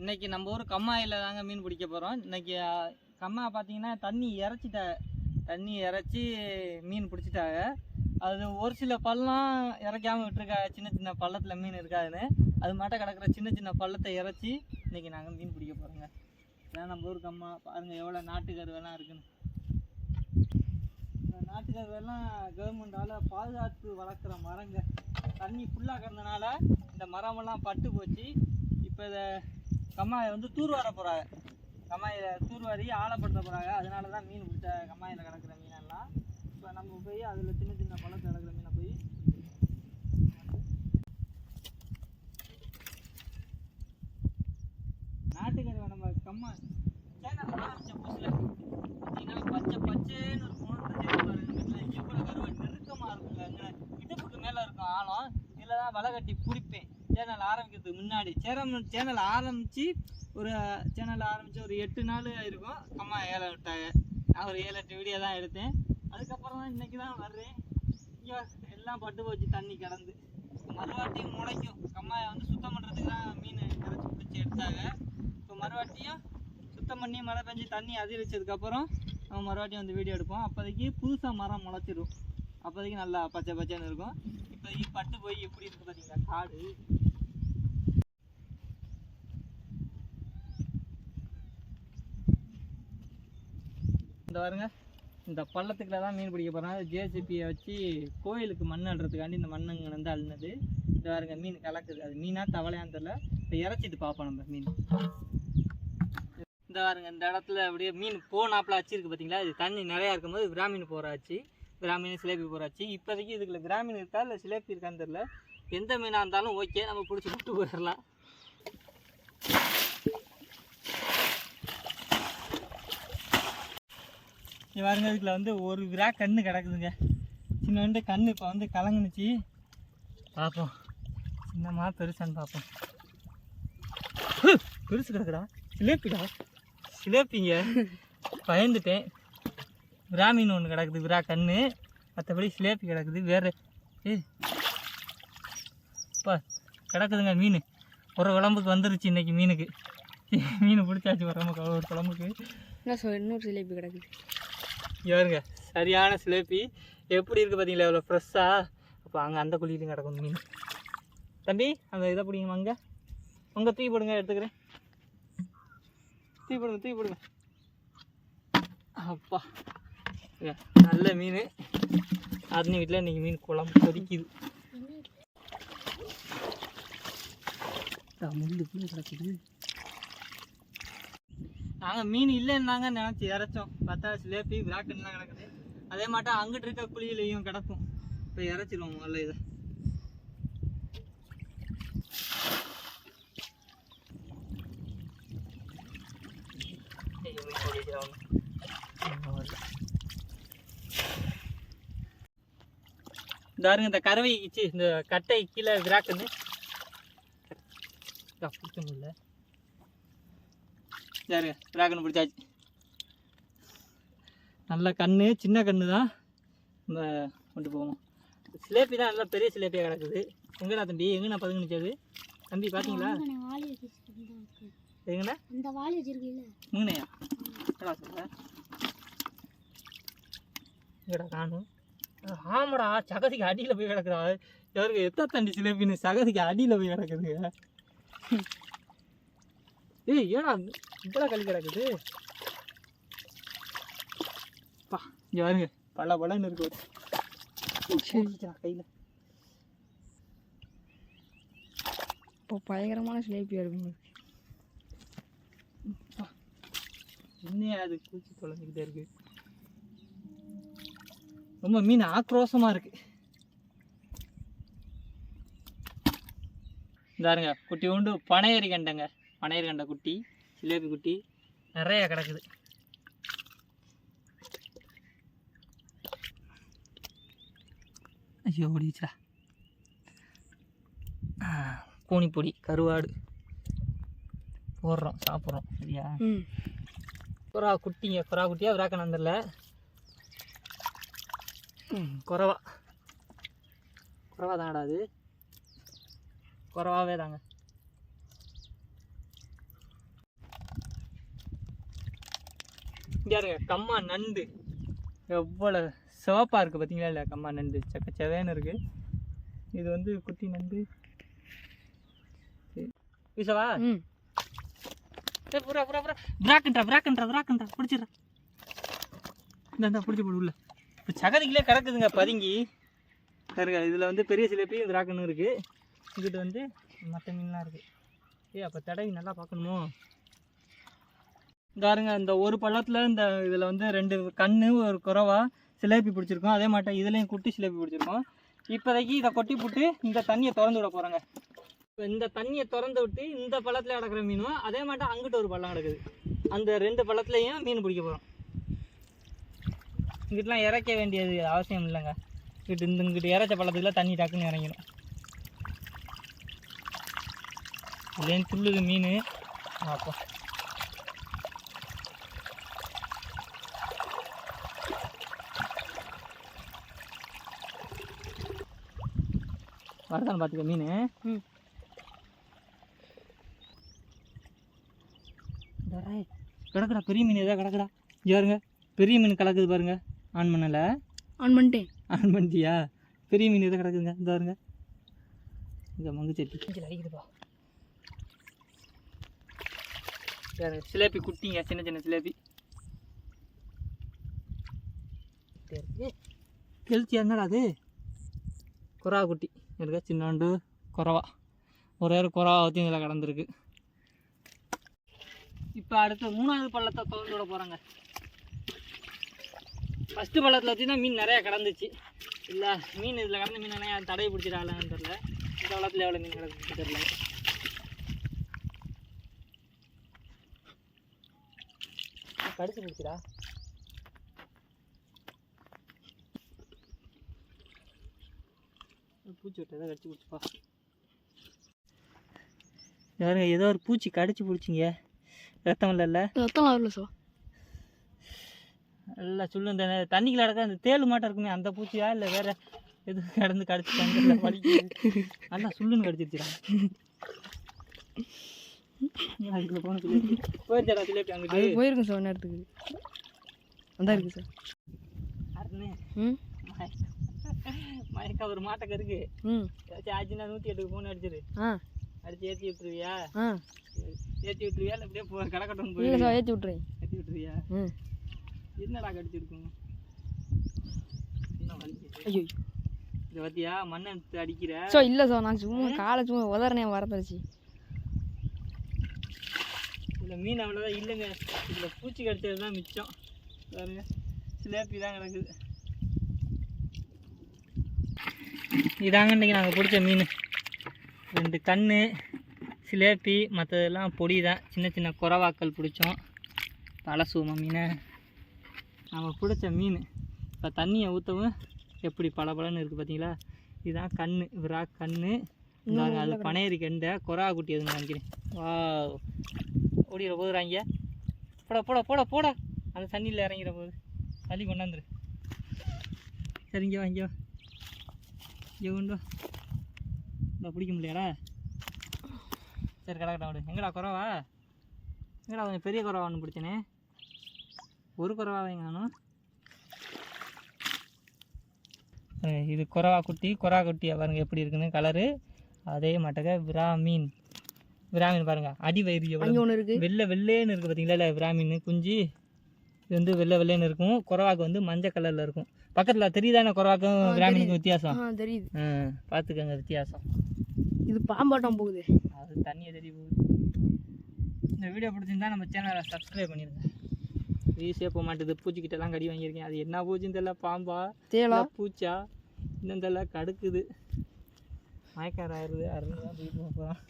இன்றைக்கி நம்ம ஊர் கம்மாயில் தாங்க மீன் பிடிக்க போகிறோம் இன்றைக்கி கம்மா பார்த்தீங்கன்னா தண்ணி இறச்சிட்டா தண்ணி இறச்சி மீன் பிடிச்சிட்டாங்க. அது ஒரு சில பள்ளம் இறக்காம விட்டுருக்கா சின்ன சின்ன பள்ளத்தில் மீன் இருக்காதுன்னு. அது மட்டும் கிடக்கிற சின்ன சின்ன பள்ளத்தை இறச்சி இன்றைக்கி நாங்கள் மீன் பிடிக்க போகிறோங்க இதான் நம்ம ஊர் கம்மா பாருங்கள் எவ்வளோ நாட்டுக்கருவெல்லாம் இருக்குன்னு. இந்த நாட்டுக்கருவெல்லாம் கவர்மெண்டால் பாதுகாத்து வளர்க்குற மரங்க. தண்ணி ஃபுல்லாக கிடந்தனால இந்த மரமெல்லாம் பட்டு போச்சு. இப்போ இதை கம்மாயை வந்து தூர்வார போகிறாங்க கம்மாயில் தூர்வாரி ஆழப்படுத்த போகிறாங்க அதனால தான் மீன் பிடிச்ச கம்மாயில் கிடக்குற மீனெல்லாம். இப்போ நம்ம போய் அதில் சின்ன சின்ன பழத்தில் கிடக்குற மீனை போய் நாட்டுக்கருவை நம்ம கம்மா சேனல் ஆரம்பிச்ச புதுசில் பார்த்தீங்கன்னா பச்சை பச்சைன்னு இருக்கும் இந்த செடி பாருங்க எவ்வளோ கருவை நெருக்கமாக இருக்குங்க இடுப்புக்கு மேலே இருக்கும் ஆழம். இதில் தான் வலை கட்டி பிடிப்பேன் சேனல் ஆரம்பிக்கிறதுக்கு முன்னாடி. சேரம் சேனல் ஆரம்பித்து ஒரு சேனல் ஆரம்பித்து ஒரு எட்டு நாள் இருக்கும் அம்மா ஏழை விட்டாங்க. நான் ஒரு ஏழு எட்டு வீடியோ தான் எடுத்தேன். அதுக்கப்புறம் தான் இன்றைக்கி தான் வர்றேன். இங்கே எல்லாம் பட்டு போச்சு தண்ணி கிடந்து மறுவாட்டியும் முளைக்கும். கம்மாயை வந்து சுத்தம் பண்ணுறதுக்கு தான் மீன் கரைச்சி பிடிச்சி எடுத்தாங்க. இப்போ மறுவாட்டியும் சுத்தம் பண்ணி மழை பெஞ்சு தண்ணி அதிகரிச்சதுக்கப்புறம் நம்ம மறுவாட்டியும் வந்து வீடியோ எடுப்போம். அப்போதைக்கு புதுசாக மரம் முளைச்சிடும் அப்போதைக்கு நல்லா பச்சை பச்சைன்னு இருக்கும். இப்போதைக்கு பட்டு போய் எப்படி இருக்குது பார்த்தீங்களா காடு. இந்த பாருங்க இந்த பள்ளத்துக்குள்ள தான் மீன் பிடிக்க போகிறாங்க ஜேசிபியை வச்சு கோயிலுக்கு மண் அள்ளுறதுக்காண்டி இந்த மண்ணுங்க வந்து அள்ளுனது இந்த பாருங்க மீன் கலக்குது. அது மீனாக தவளையான்னு தெரில இப்போ இறச்சிட்டு பார்ப்போம் நம்ம மீன். இந்த பாருங்க இந்த இடத்துல அப்படியே மீன் போனாப்புல வச்சிருக்கு பார்த்தீங்களா இது தண்ணி நிறையா இருக்கும்போது கிராமீன் போகிறாச்சு கிராமீன் சிலேபி போகிறாச்சு இப்போதைக்கு இதுக்குள்ள கிராமீன் இருக்கா இல்லை சிலேபி இருக்கான்னு தெரில எந்த மீனாக இருந்தாலும் ஓகே நம்ம பிடிச்சி விட்டு போயிடலாம். இங்கே பாருங்க இதுக்குள்ள வந்து ஒரு விரா கண்ணு கிடக்குதுங்க. சின்ன வந்து கண்ணு இப்போ வந்து கலங்குனுச்சு. பார்ப்போம் சின்னமா பெருசான்னு பார்ப்போம் பெருசு கிடக்குடா சிலேப்பிடா சிலேப்பிங்க பயந்துட்டேன். விராமீன் ஒன்று கிடக்குது விரா கண்ணு. மற்றபடி சிலேப்பி கிடக்குது வேறு. ஏப்பா அப்பா கிடக்குதுங்க மீன். ஒரு குழம்புக்கு வந்துருச்சு இன்னைக்கு மீனுக்கு. மீன் பிடிச்சாச்சு ஒரு ஒரு குழம்புக்கு. என்ன சொல் இன்னொரு சிலேபி கிடக்குது. பாருங்க சரியான சிலேபி எப்படி இருக்குது பார்த்தீங்களா எவ்வளோ ஃப்ரெஷ்ஷாக அப்போ அங்கே அந்த குழியிலும் கிடக்கும் மீன். தம்பி அந்த இதை பிடிங்க அங்கே. உங்கள் தூக்கி போடுங்க எடுத்துக்கிறேன். தூக்கி போடுங்க தூக்கி போடுங்க. அப்பா. நல்ல மீன். அருணி வீட்டில் இன்றைக்கி மீன் குழம்பு கொதிக்குது. முள்ளுக்குள்ளே கிடக்குது. நாங்கள் மீன் இல்லைன்னாங்க நினச்சி இறச்சோம். பார்த்தா சிலேபி விராக்கன்லாம் கிடக்குது. அதே மாட்டம் அங்கிட்டு இருக்க குழியிலையும் கிடக்கும். இப்போ இறச்சிடுவோம் முதல்ல இதை. இந்த பாருங்க இந்த கறவை இந்த கட்டை கீழே விராக்குன்னு பிடிக்க முடியல. யாருங்க டிராகன் பிடிச்சாச்சு. நல்ல கண்ணு சின்ன கண்ணு தான் நம்ம கொண்டு போவோம். சிலேபி தான் நல்லா பெரிய சிலேப்பியாக கிடக்குது. எங்கடா தம்பி? எங்கண்ணா பதுங்குனுச்சது தம்பி பார்த்தீங்களா வாலி வச்சிருக்கு எங்கண்ணா அந்த வாலி மூணையா காணும் ஆமாடா சகதிக்கு அடியில் போய் கிடக்குறா. யாருக்கு எத்த தண்டி சிலேபின்னு சகதிக்கு அடியில் போய் கிடக்குதுங்க. ஏய் ஏடா இவ்வளோ களி கிடக்குது? பா இங்கே பாருங்க பல பலன்னு இருக்கு. கையில். இப்போ பயங்கரமான சிலேபியாக இருக்கும் இன்னும் அது பூச்சி தொலைஞ்சிக்கிட்டே இருக்கு. ரொம்ப மீன் ஆக்ரோஷமா இருக்கு. இந்தாருங்க குட்டி உண்டு பனையரி கண்டங்க பனையரி கண்ட குட்டி சிலேபி குட்டி நிறைய கிடக்குது. ஐயோ ஓடிச்சுடா கூனிப்பொடி கருவாடு. போடுறோம் சாப்பிட்றோம் சரியா? புறா குட்டிங்க புறா குட்டியா விராக்கணந்தில் குறவா. குறவா தானடா அது. குறவாவே தாங்க. இங்க பாருங்க கம்மா நண்டு. எவ்வளோ சிவப்பாக இருக்குது பார்த்தீங்களா இல்லை கம்மா நண்டு. சக்க செவேன்னு இருக்குது இது வந்து குட்டி நண்டு. வீசவா புறா புறா புறா. பிராக்குன்றா பிராக்குன்றா பிராக்குன்றா பிடிச்சிடுறா. இந்த பிடிச்சி போடு உள்ள. இப்போ சகதிக்குள்ளே கிடக்குதுங்க பதுங்கி. பாருங்க இதில் வந்து பெரிய சிலேப்பி பிராக்குன்னு இருக்குது இங்கிட்டு வந்து மற்ற மீன்லாம் இருக்குது ஏய் அப்போ தடவி நல்லா பார்க்கணுமோ? பாருங்க இந்த ஒரு பள்ளத்தில் இந்த இதில் வந்து ரெண்டு கண்ணு ஒரு குறவா சிலேபி பிடிச்சிருக்கோம். அதே மாட்டம் இதுலேயும் குட்டி சிலேபி பிடிச்சிருக்கோம். இப்போதைக்கு இதை கொட்டி போட்டு இந்த தண்ணியை திறந்து விட போகிறாங்க இப்போ இந்த தண்ணியை திறந்து விட்டு இந்த பள்ளத்தில் கிடக்கிற மீனும் அதே மாட்டம் அங்கிட்ட ஒரு பள்ளம் கிடக்குது. அந்த ரெண்டு பள்ளத்துலையும் மீன் பிடிக்க போகிறோம் இங்கிட்டலாம் இறக்க வேண்டியது அவசியம் இல்லைங்க. இங்கிட்டு இந்த இங்கிட்டு இறச்ச பள்ளத்துக்குள்ள தண்ணி டக்குன்னு இறங்கிடும். இதுலேயும் துள்ளுது மீன். அப்போ வரதான் பார்த்துக்க மீன். கிடக்குடா பெரிய மீன் ஏதோ கிடக்குடா. இங்க பாருங்க பெரிய மீன் கலக்குது பாருங்க. ஆன் பண்ணல. ஆன் பண்ணிட்டேன். ஆன் பண்ணிட்டியா? பெரிய மீன் ஏதோ கிடக்குதுங்க இந்த பாருங்க. இந்த மங்கு செட்டி. இங்கே அடிக்குதுப்பா சிலேபி குட்டிங்க சின்ன சின்ன சிலேபி. கெளுத்தி என்னடா அது? குறா குட்டி. இருக்க சின்னாண்டு குறவா. ஒரே ஒரு குறவா வச்சு இதில் கடந்திருக்கு. இப்போ அடுத்து மூணாவது பள்ளத்தை திறந்து விட போகிறாங்க ஃபஸ்ட்டு பள்ளத்தில் வச்சு தான் மீன் நிறையா கிடந்துச்சு. இல்லை மீன் இதில் கடந்த மீன் எல்லாம் தடையை பிடிச்சிடாங்கன்னு தெரில இந்த பள்ளத்தில் எவ்வளோ மீன் கிடந்துச்சு தெரில கடிச்சு பிடிச்சிடா பூச்சி விட்டு ஏதோ கடிச்சு பிடிச்சிப்பா யாருங்க ஏதோ ஒரு பூச்சி கடிச்சு பிடிச்சிங்க. ரத்தம் இல்லைல்ல? ரத்தம் வரல சார். நல்லா சொல்லு இந்த தண்ணிக்குள்ள கிடக்க அந்த தேள் மாட்டம் இருக்குமே அந்த பூச்சியா இல்லை வேற எது கிடந்து கடிச்சிட்டாங்க வலிக்குது? நல்லா சுள்ளுன்னு கடிச்சிருச்சுடா. போயிருக்கும் சார் நேரத்துக்கு. அதான் இருக்கு சார். ம்? மயக்கா ஒரு மாட்டக்க இருக்கு. ம். ஏதாச்சும் ஆச்சுன்னா நூற்றி எட்டுக்கு ஃபோன் அடிச்சிரு. அடிச்சு ஏற்றி விட்டுருவியா? ஏற்றி விட்டுருவியா? இல்லை அப்படியே போ கிடக்கட்டும் போய் ஏற்றி விட்றேன் ஏற்றி விட்டுருவியா? என்னடா கடிச்சிருக்கும்? ஐயோ. இதை பத்தியா? மண்ணை அடிக்கிற? சார் இல்லை சார் நான் சும்மா காலை சும்மா உதறனே வரதடிச்சு இதில் மீன் அவ்வளோதான் இல்லைங்க. இதில் பூச்சி கடிச்சது தான் மிச்சம். பாருங்க. சிலேப்பி தான் கிடக்குது இதாங்க இன்றைக்கி நாங்கள் பிடிச்ச மீன். ரெண்டு கண்ணு சிலேப்பி மற்றதெல்லாம் பொடி தான். சின்ன சின்ன குறவாக்கள் பிடிச்சோம். தலசூம மீனை. நம்ம பிடிச்ச மீன் இப்போ தண்ணியை ஊற்றவும் எப்படி பளபளன்னு இருக்குது பார்த்தீங்களா இதுதான் கண்ணு விரா கண்ணு. இந்தாங்க அது பனையரி கண்டை கொரா குட்டி எதுன்னு நினைக்கிறேன். வா ஓடிட போதுறாங்க போட போட போட போட. அந்த தண்ணியில் இறங்கிற போது தள்ளி கொண்டாந்துரு. சரி இங்கே வா இந்த பிடிக்க முடியாடா சரி கிடக்கட்டும் விடு. எங்கடா குறவா? எங்கடா கொஞ்சம் பெரிய குறவா ஒன்று பிடிச்சனே? ஒரு குறவா காணும் அஹ் இது குறவா குட்டி குறவா குட்டியா பாருங்க எப்படி இருக்குன்னு கலரு. அதே மாட்டக விராமீன். விராமீன் பாருங்க அடி வயிறு எவ்வளோ ஒன்று இருக்கு. வெள்ளை வெள்ளைன்னு இருக்குது பார்த்தீங்களா இல்லை விராமீன் குஞ்சு. இது வந்து வெள்ளை வெள்ளைன்னு இருக்கும். குறவாக்கு வந்து மஞ்சள் கலரில் இருக்கும். பக்கத்தில் தெரியுதானே குறவாக்கும் விராமீனுக்கும் வித்தியாசம்? தெரியுது. பார்த்துக்கங்க வித்தியாசம். இது பாம்பாட்டம் போகுது. அது தண்ணியை தெரிய போகுது. இந்த வீடியோ பிடிச்சிருந்தா நம்ம சேனலை சப்ஸ்கிரைப் பண்ணிடுங்க ஈஸியாக போக மாட்டேது. பூச்சிக்கிட்டலாம் கடி வாங்கியிருக்கேன். அது என்ன பூச்சின்னு தெரியல. பாம்பா தேலா பூச்சா? இன்னும் தெரியல. கடுக்குது. மயக்கார ஆயிடுது. தான் போயிட்டு போகிறான்